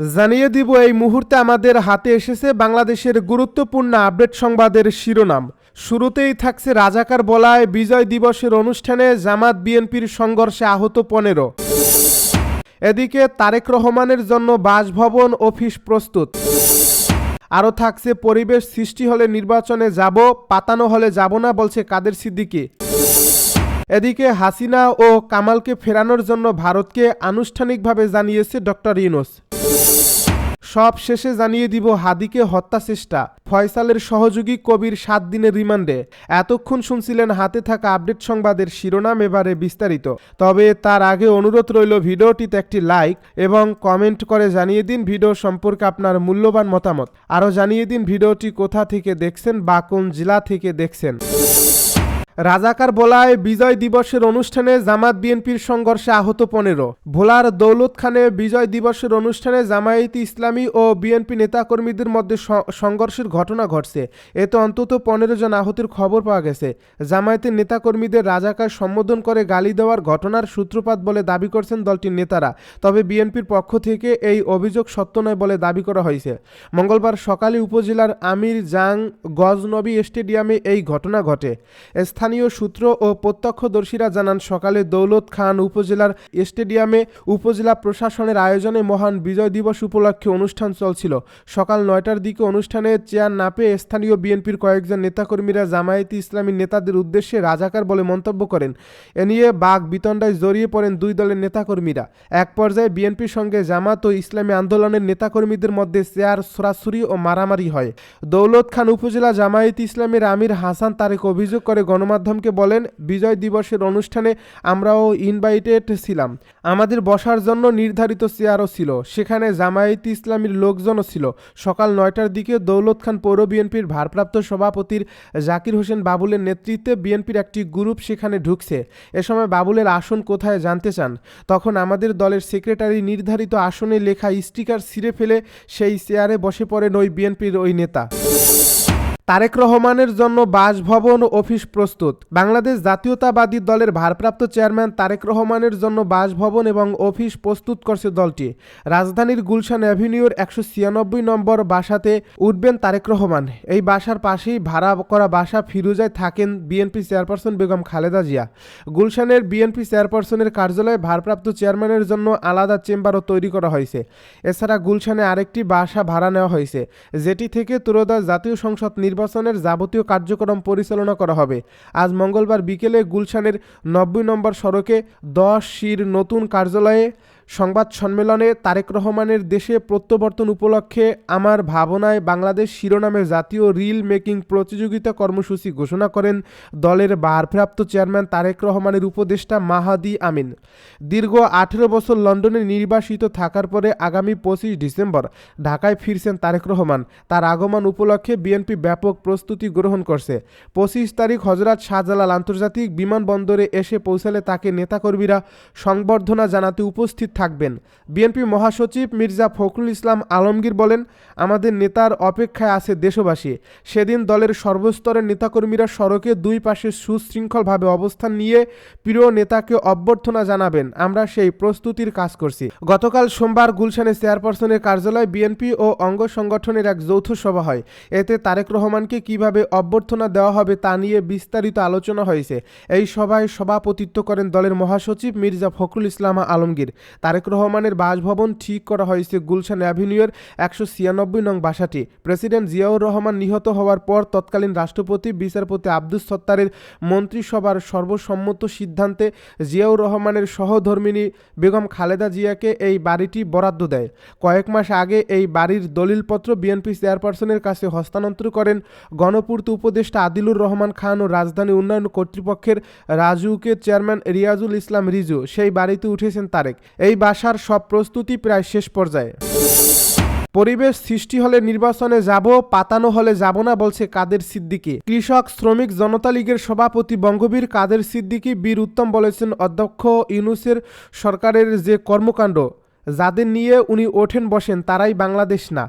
জানিয়ে দিব, এই মুহূর্তে আমাদের হাতে এসেছে বাংলাদেশের গুরুত্বপূর্ণ আপডেট সংবাদের শিরোনাম। শুরুতেই থাকছে রাজাকার বলায় বিজয় দিবসের অনুষ্ঠানে জামাত বিএনপির সংঘর্ষে আহত পনেরো। এদিকে তারেক রহমানের জন্য বাসভবন অফিস প্রস্তুত। আরও থাকছে, পরিবেশ সৃষ্টি হলে নির্বাচনে যাব, পাতানো হলে যাব না বলছে কাদের সিদ্দিকি। এদিকে হাসিনা ও কামালকে ফেরানোর জন্য ভারতকে আনুষ্ঠানিকভাবে জানিয়েছে ডক্টর ইউনুস। সব শেষে জানিয়ে দিব হাদিকে হত্যা চেষ্টা। ফয়সালের সহযোগী কবির সাত দিনের রিমান্ডে। এতক্ষণ শুনছিলেন হাতে থাকা আপডেট সংবাদের শিরোনাম এবারে বিস্তারিত। তবে তার আগে অনুরোধ রইল ভিডিওটিতে একটি লাইক এবং কমেন্ট করে জানিয়ে দিন ভিডিও সম্পর্কে আপনার মূল্যবান মতামত। আরও জানিয়ে দিন ভিডিওটি কোথা থেকে দেখছেন বা কোন জেলা থেকে দেখছেন। রাজাকার বলায় বিজয় দিবসের অনুষ্ঠানে জামাত বিএনপির সংঘর্ষে আহত পনেরো। ভোলার দৌলত খানে বিজয় দিবসের অনুষ্ঠানে জামায়াতি ইসলামী ও বিএনপি নেতাকর্মীদের মধ্যে সংঘর্ষের ঘটনা ঘটছে। এতে অন্তত পনেরো জন আহতের খবর পাওয়া গেছে। জামায়াতের নেতাকর্মীদের রাজাকার সম্বোধন করে গালি দেওয়ার ঘটনার সূত্রপাত বলে দাবি করছেন দলটির নেতারা। তবে বিএনপির পক্ষ থেকে এই অভিযোগ সত্য নয় বলে দাবি করা হয়েছে। মঙ্গলবার সকালে উপজেলার আমির জাং গজনবী স্টেডিয়ামে এই ঘটনা ঘটে। স্থানীয় সূত্র ও প্রত্যক্ষদর্শীরা জানান, সকালে দৌলত খান উপজেলার স্টেডিয়ামে উপজেলা প্রশাসনের আয়োজনে মহান বিজয় দিবস উপলক্ষে অনুষ্ঠান চলছিল। সকাল নয়টার দিকে অনুষ্ঠানে চেয়ার না পেয়ে স্থানীয় বিএনপির কয়েকজন নেতাকর্মীরা জামায়াতি ইসলামী নেতাদের উদ্দেশ্যে রাজাকার বলে মন্তব্য করেন। এ নিয়ে বাঘ বিতণ্ডায় জড়িয়ে পড়েন দুই দলের নেতাকর্মীরা। এক পর্যায়ে বিএনপির সঙ্গে জামাত ও ইসলামী আন্দোলনের নেতাকর্মীদের মধ্যে চেয়ার সরাসরি ও মারামারি হয়। দৌলত খান উপজেলা জামায়াত ইসলামের আমির হাসান তারেক অভিযোগ করে গণমাধ্যমকে বলেন, বিজয় দিবসের অনুষ্ঠানে আমরাও ইনভাইটেড ছিলাম। আমাদের বসার জন্য নির্ধারিত চেয়ারও ছিল। সেখানে জামায়াত ইসলামীর লোকজনও ছিল। সকাল নয়টার দিকে দৌলত খান পৌর বিএনপির ভারপ্রাপ্ত সভাপতির জাকির হোসেন বাবুলের নেতৃত্বে বিএনপির একটি গ্রুপ সেখানে ঢুকছে। এ সময় বাবুলের আসন কোথায় জানতে চান? তখন আমাদের দলের সেক্রেটারি নির্ধারিত আসনে লেখা স্টিকার ছিঁড়ে ফেলে সেই চেয়ারে বসে পড়েন ওই বিএনপির ওই নেতা। তারেক রহমানের জন্য বাসভবন অফিস প্রস্তুত। বাংলাদেশ জাতীয়তাবাদী দলের ভারপ্রাপ্ত চেয়ারম্যান তারেক রহমানের জন্য বাসভবন এবং অফিস প্রস্তুত করছে দলটি। রাজধানীর গুলশান অ্যাভিনিউর একশো ছিয়ানব্বই নম্বর বাসাতে উঠবেন তারেক রহমান। এই বাসার পাশেই ভাড়া করা বাসা ফিরুজায় থাকেন বিএনপি চেয়ারপারসন বেগম খালেদা জিয়া। গুলশানের বিএনপি চেয়ারপারসনের কার্যালয়ে ভারপ্রাপ্ত চেয়ারম্যানের জন্য আলাদা চেম্বারও তৈরি করা হয়েছে। এছাড়া গুলশানে আরেকটি বাসা ভাড়া নেওয়া হয়েছে, যেটি থেকে ত্রয়োদশ জাতীয় সংসদ নির্বাচনের যাবতীয় কার্যক্রম পরিচালনা করা হবে। আজ মঙ্গলবার বিকেলে গুলশানের নব্বই নম্বর সড়কে দশ শির নতুন কার্যালয়ে সংবাদ সম্মেলনে তারেক রহমানের দেশে প্রত্যাবর্তন উপলক্ষে আমার ভাবনায় বাংলাদেশ শিরোনামে জাতীয় রিল মেকিং প্রতিযোগিতা কর্মসূচি ঘোষণা করেন দলের ভারপ্রাপ্ত চেয়ারম্যান তারেক রহমানের উপদেষ্টা মাহাদি আমিন। দীর্ঘ আঠেরো বছর লন্ডনে নির্বাসিত থাকার পরে আগামী পঁচিশ ডিসেম্বর ঢাকায় ফিরছেন তারেক রহমান। তার আগমন উপলক্ষে বিএনপি ব্যাপক প্রস্তুতি গ্রহণ করছে। পঁচিশ তারিখ হজরত শাহজালাল আন্তর্জাতিক বিমানবন্দরে এসে পৌঁছালে তাকে নেতাকর্মীরা সংবর্ধনা জানাতে উপস্থিত থাকবেন। বিএনপি মহাসচিব মির্জা ফখরুল ইসলাম আলমগীর বলেন, আমাদের নেতার অপেক্ষায় আছে দেশবাসী। সেদিন দলের সর্বস্তরের নেতাকর্মীরা সড়কে দুই পাশে সুশৃঙ্খলভাবে অবস্থান নিয়ে প্রিয় নেতাকে অভ্যর্থনা জানাবেন। আমরা সেই প্রস্তুতির কাজ করছি। গতকাল সোমবার গুলশানে চেয়ারপারসনের কার্যালয়ে বিএনপি ও অঙ্গ সংগঠনের এক যৌথ সভা হয়। এতে তারেক রহমানকে কীভাবে অভ্যর্থনা দেওয়া হবে তা নিয়ে বিস্তারিত আলোচনা হয়েছে। এই সভায় সভাপতিত্ব করেন দলের মহাসচিব মির্জা ফখরুল ইসলাম আলমগীর। তারেক রহমানের বাসভবন ঠিক করা হয়েছে গুলশান অ্যাভিনিউয়ের একশো ছিয়ানব্বই নং বাসাটি। প্রেসিডেন্ট জিয়াউর রহমান নিহত হওয়ার পর তৎকালীন রাষ্ট্রপতি বিচারপতি আব্দুস সত্তারের মন্ত্রিসভার সর্বসম্মত সিদ্ধান্তে জিয়াউর রহমানের সহধর্মিনী বেগম খালেদা জিয়াকে এই বাড়িটি বরাদ্দ দেয়। কয়েক মাস আগে এই বাড়ির দলিলপত্র বিএনপি চেয়ারপারসনের কাছে হস্তান্তর করেন গণপূর্ত উপদেষ্টা আদিলুর রহমান খান ও রাজধানী উন্নয়ন কর্তৃপক্ষের রাজুকে চেয়ারম্যান রিয়াজুল ইসলাম রিজু। সেই বাড়িতে উঠেছেন তারেক। এই বাসার সব প্রস্তুতি প্রায় শেষ পর্যায়ে। পরিবেশ সৃষ্টি হলে নির্বাচনে যাব, পাতানো হলে যাব না বলছে কাদের সিদ্দিকি। কৃষক, শ্রমিক, জনতা লীগের সভাপতি বঙ্গবীর কাদের সিদ্দিকি, বীর উত্তম বলেছেন অধ্যক্ষ ইউনুসের সরকারের যে কর্মকাণ্ড, যাদের নিয়ে উনি ওঠেন বসেন, তারাই বাংলাদেশ না।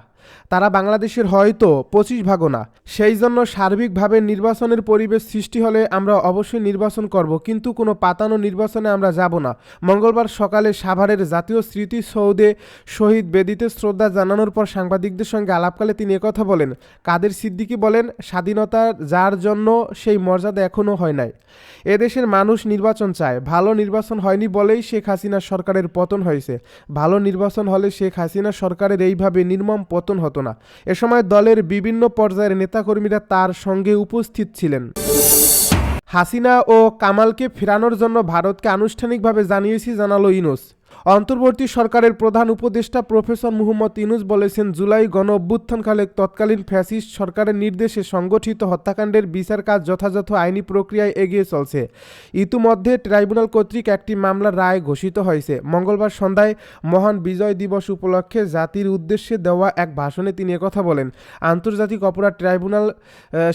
তারা বাংলাদেশের হয়তো পঁচিশ ভাগও না। সেই জন্য সার্বিকভাবে নির্বাচনের পরিবেশ সৃষ্টি হলে আমরা অবশ্যই নির্বাচন করব, কিন্তু কোনো পাতানো নির্বাচনে আমরা যাব না। মঙ্গলবার সকালে সাভারের জাতীয় স্মৃতিসৌধে শহীদ বেদিতে শ্রদ্ধা জানানোর পর সাংবাদিকদের সঙ্গে আলাপকালে তিনি একথা বলেন, কাদের সিদ্দিকি বলেন, স্বাধীনতা যার জন্য সেই মর্যাদা এখনও হয় নাই। এদেশের মানুষ নির্বাচন চায়। ভালো নির্বাচন হয়নি বলেই শেখ হাসিনা সরকারের পতন হয়েছে। ভালো নির্বাচন হলে শেখ হাসিনা সরকারের এইভাবে নির্মম পতন হতো না। এ সময় দলের বিভিন্ন পর্যায়ের নেতাকর্মীরা তার সঙ্গে উপস্থিত ছিলেন। হাসিনা ও কামালকে ফেরানোর জন্য ভারতকে আনুষ্ঠানিকভাবে জানিয়েছি, জানালো ইনুস। অন্তর্বর্তী সরকারের প্রধান উপদেষ্টা প্রফেসর মুহম্মদ ইনুস বলেছেন, জুলাই গণ অভ্যুত্থানকালে তৎকালীন ফ্যাসিস্ট সরকারের নির্দেশে সংগঠিত হত্যাকাণ্ডের বিচার কাজ যথাযথ আইনি প্রক্রিয়ায় এগিয়ে চলছে। ইতিমধ্যে ট্রাইব্যুনাল কর্তৃক একটি মামলার রায় ঘোষিত হয়েছে। মঙ্গলবার সন্ধ্যায় মহান বিজয় দিবস উপলক্ষে জাতির উদ্দেশ্যে দেওয়া এক ভাষণে তিনি একথা বলেন। আন্তর্জাতিক অপরাধ ট্রাইব্যুনাল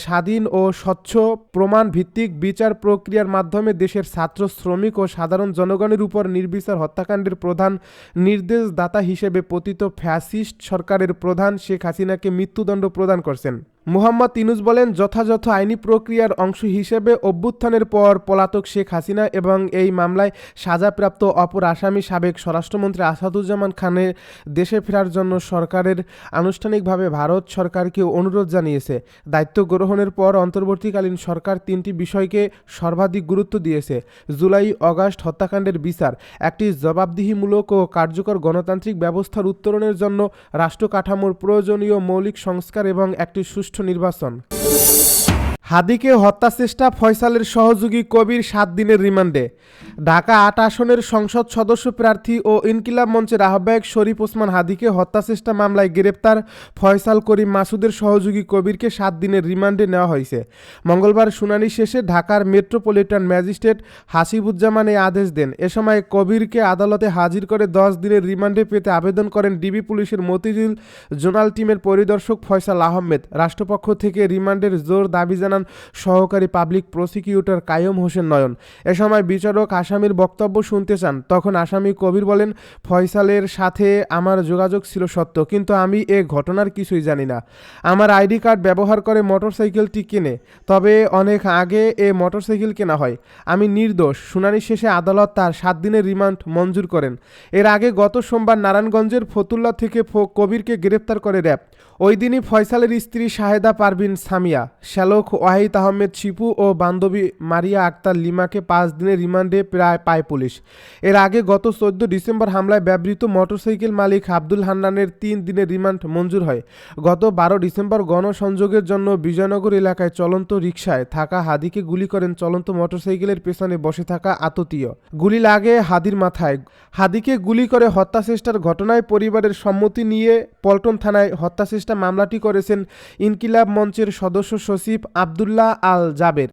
স্বাধীন ও স্বচ্ছ প্রমাণ ভিত্তিক বিচার প্রক্রিয়ার মাধ্যমে দেশের ছাত্র, শ্রমিক ও সাধারণ জনগণের উপর নির্বিচার হত্যাকাণ্ডের প্রধান নির্দেশদাতা হিসেবে পতিত ফ্যাসিস্ট সরকারের প্রধান শেখ হাসিনাকে মৃত্যুদণ্ড প্রদান করছেন। মুহাম্মদ ইনুস বলেন, যথাযথ আইনি প্রক্রিয়ার অংশ হিসেবে অভ্যুত্থানের পর পলাতক শেখ হাসিনা এবং এই মামলায় সাজাপ্রাপ্ত অপর আসামি সাবেক স্বরাষ্ট্রমন্ত্রী আসাদুজ্জামান খানের দেশে ফেরার জন্য সরকারের আনুষ্ঠানিকভাবে ভারত সরকারকে অনুরোধ জানিয়েছে। দায়িত্ব গ্রহণের পর অন্তর্বর্তীকালীন সরকার তিনটি বিষয়কে সর্বাধিক গুরুত্ব দিয়েছে। জুলাই, অগাস্ট হত্যাকাণ্ডের বিচার, একটি জবাবদিহিমূলক ও কার্যকর গণতান্ত্রিক ব্যবস্থার উত্তরণের জন্য রাষ্ট্র কাঠামোর প্রয়োজনীয় মৌলিক সংস্কার এবং একটি সুষ্ঠু নির্বাচন। হাদিকে হত্যা চেষ্টা ফয়সালের সহযোগী কবির সাত দিনের রিমান্ডে। ঢাকা আট আসনের সংসদ সদস্য প্রার্থী ও ইনকিলাব মঞ্চের আহ্বায়ক শরীফ ওসমান হাদিকে হত্যা চেষ্টা মামলায় গ্রেপ্তার ফয়সাল করিম মাসুদের সহযোগী কবিরকে সাত দিনের রিমান্ডে নেওয়া হয়েছে। মঙ্গলবার শুনানি শেষে ঢাকার মেট্রোপলিটন ম্যাজিস্ট্রেট হাসিবুজ্জামান এই আদেশ দেন। এ সময় কবিরকে আদালতে হাজির করে দশ দিনের রিমান্ডে পেতে আবেদন করেন ডিবি পুলিশের মতিঝিল জোনাল টিমের পরিদর্শক ফয়সাল আহমেদ। রাষ্ট্রপক্ষ থেকে রিমান্ডের জোর দাবি জানান সহকারী পাবলিক প্রসিকিউটর কায়ম হোসেন নয়ন। এ সময় বিচারক আসামির বক্তব্য শুনতে চান। তখন আসামি কবির বলেন, ফয়সালের সাথে আমার যোগাযোগ ছিল সত্য, কিন্তু আমি এ ঘটনার কিছুই জানি না। আমার আইডি কার্ড ব্যবহার করে মোটরসাইকেলটি কেনে, তবে অনেক আগে এ মোটরসাইকেল কেনা হয়। আমি নির্দোষ। শুনানি শেষে আদালত তার সাত দিনের রিমান্ড মঞ্জুর করেন। এর আগে গত সোমবার নারায়ণগঞ্জের ফতুল্লা থেকে কবিরকে গ্রেপ্তার করে র্যাব। ওই দিনই ফয়সালের স্ত্রী শাহেদা পারভিন সামিয়া, শ্যালক ওয়াহিদ আহমেদ শিপু ও বান্ধবী মারিয়া আক্তার লিমাকে পাঁচ দিনের রিমান্ডে প্রায় পায় পুলিশ। এর আগে গত চোদ্দ ডিসেম্বর হামলায় ব্যবহৃত মোটরসাইকেল মালিক আব্দুল হান্নানের তিন দিনের রিমান্ড মঞ্জুর হয়। গত বারো ডিসেম্বর গণসংযোগের জন্য বিজয়নগর এলাকায় চলন্ত রিকশায় থাকা হাদিকে গুলি করেন চলন্ত মোটরসাইকেলের পেছনে বসে থাকা আততীয়। গুলি লাগে হাদির মাথায়। হাদিকে গুলি করে হত্যা চেষ্টার ঘটনায় পরিবারের সম্মতি নিয়ে পল্টন থানায় হত্যা চেষ্টা মামলাটি করেছেন ইনকিলাব মঞ্চের সদস্য সচিব আবদুল্লাহ আল জাবের